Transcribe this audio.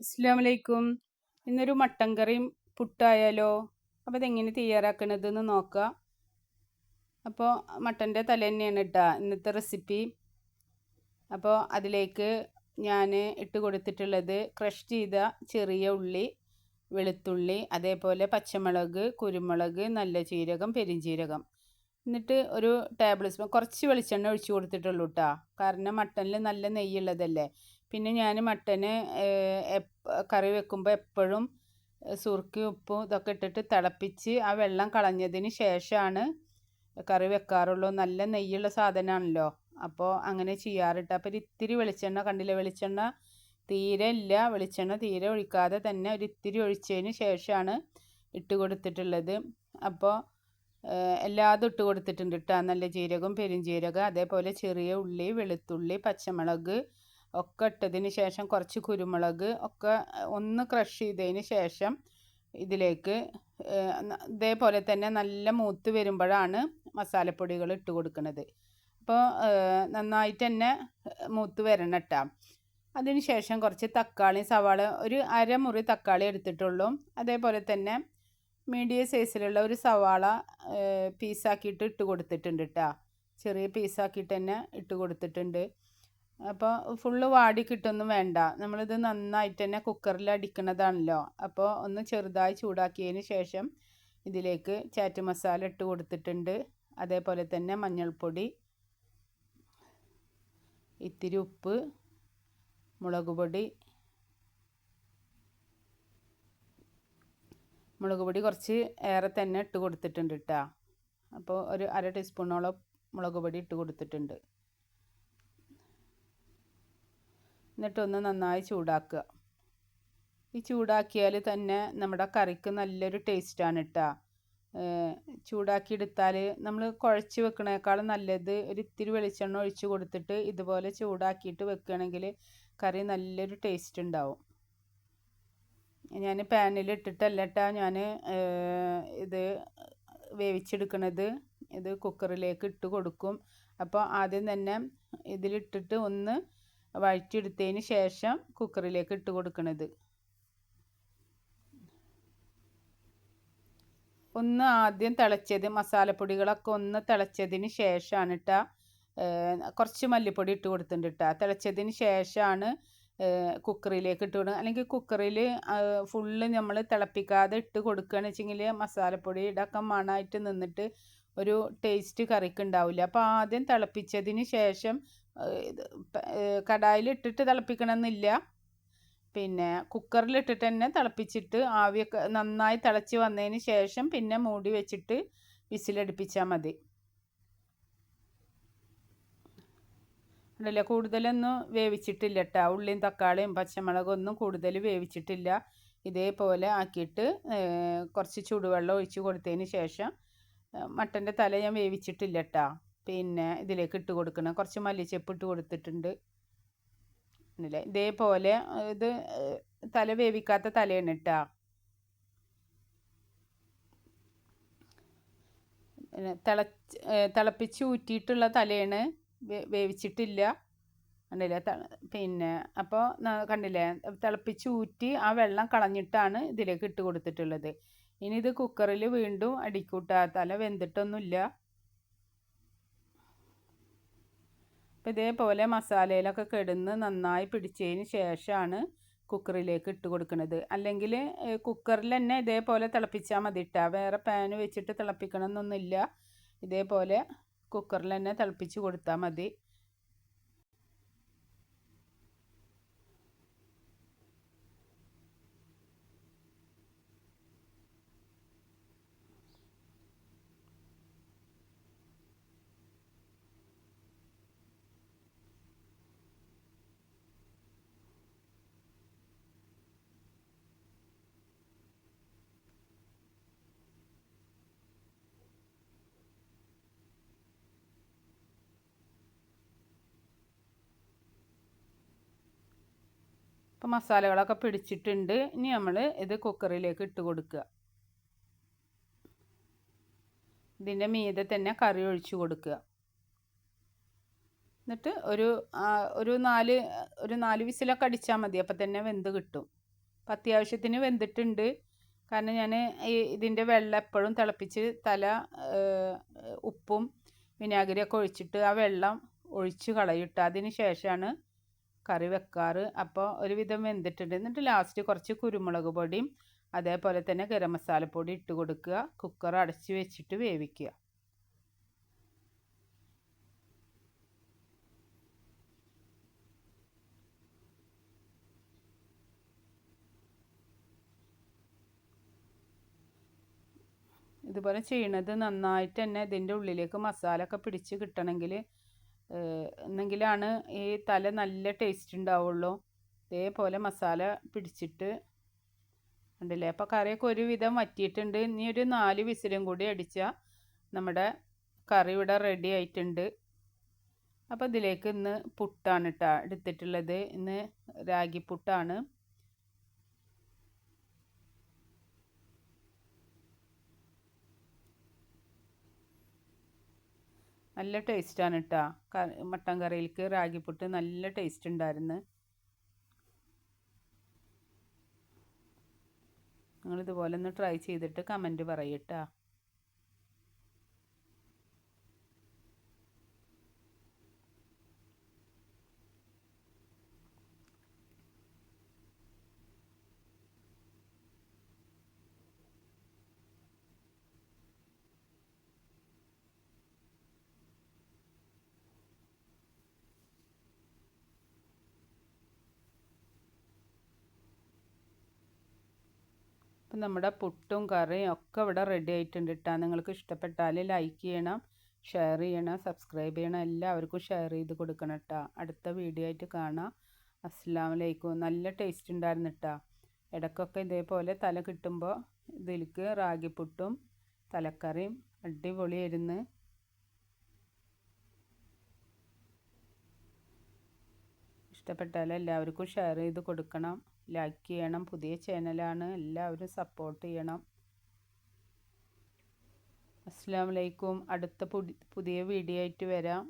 അസ്സാമലൈക്കും ഇന്നൊരു മട്ടൻ കറിയും പുട്ടായാലോ? അപ്പോൾ ഇതെങ്ങനെ തയ്യാറാക്കണതെന്ന് നോക്കാം. അപ്പോൾ മട്ടന്റെ തല തന്നെയാണ് ഇട്ടാ ഇന്നത്തെ റെസിപ്പി. അപ്പോൾ അതിലേക്ക് ഞാൻ ഇട്ട് കൊടുത്തിട്ടുള്ളത് ക്രഷ് ചെയ്ത ചെറിയ ഉള്ളി വെളുത്തുള്ളി അതേപോലെ പച്ചമുളക് കുരുമുളക് നല്ല ജീരകം പെരിഞ്ജീരകം എന്നിട്ട് ഒരു ടേബിൾ സ്പൂൺ കുറച്ച് വെളിച്ചെണ്ണ ഒഴിച്ച് കൊടുത്തിട്ടുള്ളൂ കേട്ടോ കാരണം മട്ടനിൽ നല്ല നെയ്യുള്ളതല്ലേ പിന്നെ ഞാൻ മട്ടന് കറി വെക്കുമ്പോൾ എപ്പോഴും സുർക്കി ഉപ്പും ഇതൊക്കെ ഇട്ടിട്ട് തിളപ്പിച്ച് ആ വെള്ളം കളഞ്ഞതിന് ശേഷമാണ് കറി വെക്കാറുള്ളൂ. നല്ല നെയ്യുള്ള സാധനമാണല്ലോ അപ്പോൾ അങ്ങനെ ചെയ്യാറുണ്ട് അപ്പോൾ ഇത്തിരി വെളിച്ചെണ്ണ കണ്ടില്ല? വെളിച്ചെണ്ണ തീരെ ഇല്ല. വെളിച്ചെണ്ണ തീരെ ഒഴിക്കാതെ തന്നെ ഒരു ഇത്തിരി ഒഴിച്ചതിന് ശേഷമാണ് ഇട്ട് കൊടുത്തിട്ടുള്ളത്. അപ്പോൾ എല്ലാതും ഇട്ട് കൊടുത്തിട്ടുണ്ട് കേട്ടോ നല്ല ജീരകം പെരുംജീരകം അതേപോലെ ചെറിയ ഉള്ളി വെളുത്തുള്ളി പച്ചമുളക് ഒക്കെ ഇട്ടതിന് ശേഷം കുറച്ച് കുരുമുളക് ഒക്കെ ഒന്ന് ക്രഷ് ചെയ്തതിന് ശേഷം ഇതിലേക്ക് ഇതേപോലെ തന്നെ നല്ല മൂത്ത് വരുമ്പോഴാണ് മസാലപ്പൊടികൾ ഇട്ട് കൊടുക്കുന്നത്. അപ്പോൾ നന്നായിട്ട് തന്നെ മൂത്ത് വരണം കേട്ടോ അതിന് ശേഷം കുറച്ച് തക്കാളി സവാള ഒരു അരമുറി തക്കാളി എടുത്തിട്ടുള്ളൂ. അതേപോലെ തന്നെ മീഡിയം സൈസിലുള്ള ഒരു സവാള പീസാക്കിയിട്ട് ഇട്ട് കൊടുത്തിട്ടുണ്ട് കേട്ടോ ചെറിയ പീസാക്കിയിട്ട് തന്നെ ഇട്ട് കൊടുത്തിട്ടുണ്ട്. അപ്പോൾ ഫുള്ള് വാടി കിട്ടൊന്നും വേണ്ട. നമ്മളിത് നന്നായിട്ട് തന്നെ കുക്കറിൽ അടിക്കുന്നതാണല്ലോ അപ്പോൾ ഒന്ന് ചെറുതായി ചൂടാക്കിയതിന് ശേഷം ഇതിലേക്ക് ചാറ്റ് മസാല ഇട്ട് കൊടുത്തിട്ടുണ്ട്. അതേപോലെ തന്നെ മഞ്ഞൾപ്പൊടി ഇത്തിരി ഉപ്പ് മുളക് പൊടി. മുളക് പൊടി കുറച്ച് ഏറെ തന്നെ ഇട്ട് കൊടുത്തിട്ടുണ്ട് കേട്ടോ അപ്പോൾ ഒരു അര ടീസ്പൂണോളം മുളക് പൊടി ഇട്ട് കൊടുത്തിട്ടുണ്ട്. എന്നിട്ടൊന്ന് നന്നായി ചൂടാക്കുക. ഈ ചൂടാക്കിയാൽ തന്നെ നമ്മുടെ കറിക്ക് നല്ലൊരു ടേസ്റ്റാണ് കേട്ടോ ചൂടാക്കിയെടുത്താൽ നമ്മൾ കുഴച്ച് വെക്കണേക്കാളും നല്ലത് ഒരു ഇത്തിരി വെളിച്ചെണ്ണ ഒഴിച്ച് കൊടുത്തിട്ട് ഇതുപോലെ ചൂടാക്കിയിട്ട് വെക്കുകയാണെങ്കിൽ കറി നല്ലൊരു ടേസ്റ്റ് ഉണ്ടാവും. ഞാൻ പാനിൽ ഇട്ടിട്ടല്ല കേട്ടോ ഞാൻ ഇത് വേവിച്ചെടുക്കണത്. ഇത് കുക്കറിലേക്ക് ഇട്ട് കൊടുക്കും. അപ്പോൾ ആദ്യം തന്നെ ഇതിലിട്ടിട്ട് ഒന്ന് വഴറ്റിയെടുത്തതിന് ശേഷം കുക്കറിലേക്ക് ഇട്ട് കൊടുക്കുന്നത് ഒന്ന് ആദ്യം തിളച്ചത് മസാലപ്പൊടികളൊക്കെ ഒന്ന് തിളച്ചതിന് ശേഷമാണ് ഇട്ട കുറച്ച് മല്ലിപ്പൊടി ഇട്ട് കൊടുത്തിട്ടുണ്ട് ഇട്ട തിളച്ചതിന് ശേഷമാണ് കുക്കറിലേക്ക് ഇട്ട് കൊടുക്കുക അല്ലെങ്കിൽ കുക്കറിൽ ഫുള്ള് നമ്മൾ തിളപ്പിക്കാതെ ഇട്ട് കൊടുക്കുകയെന്ന് വെച്ചെങ്കിൽ മസാലപ്പൊടി ഇടക്കം മണമായിട്ട് നിന്നിട്ട് ഒരു ടേസ്റ്റ് കറിക്ക് ഉണ്ടാവില്ല അപ്പോൾ ആദ്യം തിളപ്പിച്ചതിന് ശേഷം കടായിൽ ഇട്ടിട്ട് തിളപ്പിക്കണമെന്നില്ല. പിന്നെ കുക്കറിലിട്ടിട്ട് തന്നെ തിളപ്പിച്ചിട്ട് ആവിയൊക്കെ നന്നായി തിളച്ച് വന്നതിന് ശേഷം പിന്നെ മൂടി വെച്ചിട്ട് വിസിലടുപ്പിച്ചാൽ മതി. ഉണ്ടല്ലേ? കൂടുതലൊന്നും വേവിച്ചിട്ടില്ല കേട്ടോ ഉള്ളിയും തക്കാളിയും പച്ചമുളകും ഒന്നും കൂടുതൽ വേവിച്ചിട്ടില്ല. ഇതേപോലെ ആക്കിയിട്ട് കുറച്ച് ചൂടുവെള്ളം ഒഴിച്ച് കൊടുത്തതിന് ശേഷം മട്ടന്റെ തല ഞാൻ വേവിച്ചിട്ടില്ല കേട്ടോ പിന്നെ ഇതിലേക്ക് ഇട്ട് കൊടുക്കണം. കുറച്ച് മല്ലിച്ചപ്പ് ഇട്ട് കൊടുത്തിട്ടുണ്ട്. അല്ലേ ഇതേപോലെ ഇത് തല വേവിക്കാത്ത തലയാണ് ഇട്ടാ തിളച്ച് തിളപ്പിച്ച് ഊറ്റിയിട്ടുള്ള തലയാണ് വേവിച്ചിട്ടില്ല. കണ്ടില്ലേ? പിന്നെ അപ്പോൾ കണ്ടില്ലേ? തിളപ്പിച്ച് ഊറ്റി ആ വെള്ളം കളഞ്ഞിട്ടാണ് ഇതിലേക്ക് ഇട്ട് കൊടുത്തിട്ടുള്ളത്. ഇനി ഇത് കുക്കറിൽ വീണ്ടും അടിക്കൂട്ടാ. തല വെന്തിട്ടൊന്നുമില്ല. ഇതേപോലെ മസാലയിലൊക്കെ കിടന്ന് നന്നായി പിടിച്ചതിന് ശേഷമാണ് കുക്കറിലേക്ക് ഇട്ട് കൊടുക്കുന്നത് അല്ലെങ്കിൽ കുക്കറിൽ തന്നെ ഇതേപോലെ തിളപ്പിച്ചാൽ മതി ഇട്ടാ വേറെ പാന് വെച്ചിട്ട് തിളപ്പിക്കണം എന്നൊന്നുമില്ല ഇതേപോലെ കുക്കറിൽ തന്നെ തിളപ്പിച്ച് കൊടുത്താൽ മതി. അപ്പോൾ മസാലകളൊക്കെ പിടിച്ചിട്ടുണ്ട്. ഇനി നമ്മൾ ഇത് കുക്കറിലേക്ക് ഇട്ട് കൊടുക്കുക. ഇതിന്റെ മീതെ തന്നെ കറി ഒഴിച്ചു കൊടുക്കുക. എന്നിട്ട് ഒരു ഒരു നാല് ഒരു നാല് വിസിലൊക്കെ അടിച്ചാൽ മതി. അപ്പം തന്നെ വെന്ത് കിട്ടും. അപ്പം അത്യാവശ്യത്തിന് വെന്തിട്ടുണ്ട്. കാരണം ഞാൻ ഈ ഇതിന്റെ വെള്ളം എപ്പോഴും തിളപ്പിച്ച് തല ഉപ്പും വിനാഗിരിയൊക്കെ ഒഴിച്ചിട്ട് ആ വെള്ളം ഒഴിച്ച് കളയിട്ട് അതിന് ശേഷമാണ് കറി വെക്കാറ്. അപ്പോൾ ഒരുവിധം വെന്തിട്ടുണ്ട്. എന്നിട്ട് ലാസ്റ്റ് കുറച്ച് കുരുമുളക് പൊടിയും അതേപോലെ തന്നെ ഗരം മസാലപ്പൊടി ഇട്ട് കൊടുക്കുക. കുക്കർ അടച്ച് വെച്ചിട്ട് വേവിക്കുക. ഇതുപോലെ ചെയ്യണത് നന്നായിട്ട് തന്നെ ഇതിന്റെ ഉള്ളിലേക്ക് മസാല ഒക്കെ പിടിച്ച് കിട്ടണമെങ്കിൽ എന്നെങ്കിലാണ് ഈ തല നല്ല ടേസ്റ്റ് ഉണ്ടാവുള്ളൂ. ഇതേപോലെ മസാല പിടിച്ചിട്ട് ഉണ്ടല്ലേ അപ്പോൾ കറിയൊക്കെ ഒരുവിധം വറ്റിയിട്ടുണ്ട്. ഇനി ഒരു നാല് വിസിലും കൂടി അടിച്ചാൽ നമ്മുടെ കറി ഇവിടെ റെഡി ആയിട്ടുണ്ട്. അപ്പോൾ ഇതിലേക്ക് ഇന്ന് പുട്ടാണ് കേട്ടോ എടുത്തിട്ടുള്ളത്. ഇന്ന് രാഗി നല്ല ടേസ്റ്റാണ് കേട്ടോ മട്ടൻ കറിയിലേക്ക് റാഗിപ്പുട്ട് നല്ല ടേസ്റ്റ് ഉണ്ടായിരുന്നു നിങ്ങളിതുപോലെ ഒന്ന് ട്രൈ ചെയ്തിട്ട് കമന്റ് പറയട്ടോ അപ്പം നമ്മുടെ പുട്ടും കറിയും ഒക്കെ ഇവിടെ റെഡി ആയിട്ടുണ്ട് ഇട്ടാൽ നിങ്ങൾക്ക് ഇഷ്ടപ്പെട്ടാൽ ലൈക്ക് ചെയ്യണം ഷെയർ ചെയ്യണം സബ്സ്ക്രൈബ് ചെയ്യണം. എല്ലാവർക്കും ഷെയർ ചെയ്ത് കൊടുക്കണം കേട്ടോ അടുത്ത വീഡിയോ ആയിട്ട് കാണാം. അസ്സാം വലൈക്കും നല്ല ടേസ്റ്റ് ഉണ്ടായിരുന്നു കേട്ടോ ഇടയ്ക്കൊക്കെ ഇതേപോലെ തല കിട്ടുമ്പോൾ ഇതിലേക്ക് റാഗിപ്പുട്ടും തലക്കറിയും അടിപൊളിയായിരുന്നു ഇഷ്ടപ്പെട്ടാൽ എല്ലാവർക്കും ഷെയർ ചെയ്ത് കൊടുക്കണം. ലൈക്ക് ചെയ്യണം. പുതിയ ചാനലാണ് എല്ലാവരും സപ്പോർട്ട് ചെയ്യണം. അസ്സാം വലൈക്കും അടുത്ത പുതിയ വീഡിയോ ആയിട്ട് വരാം.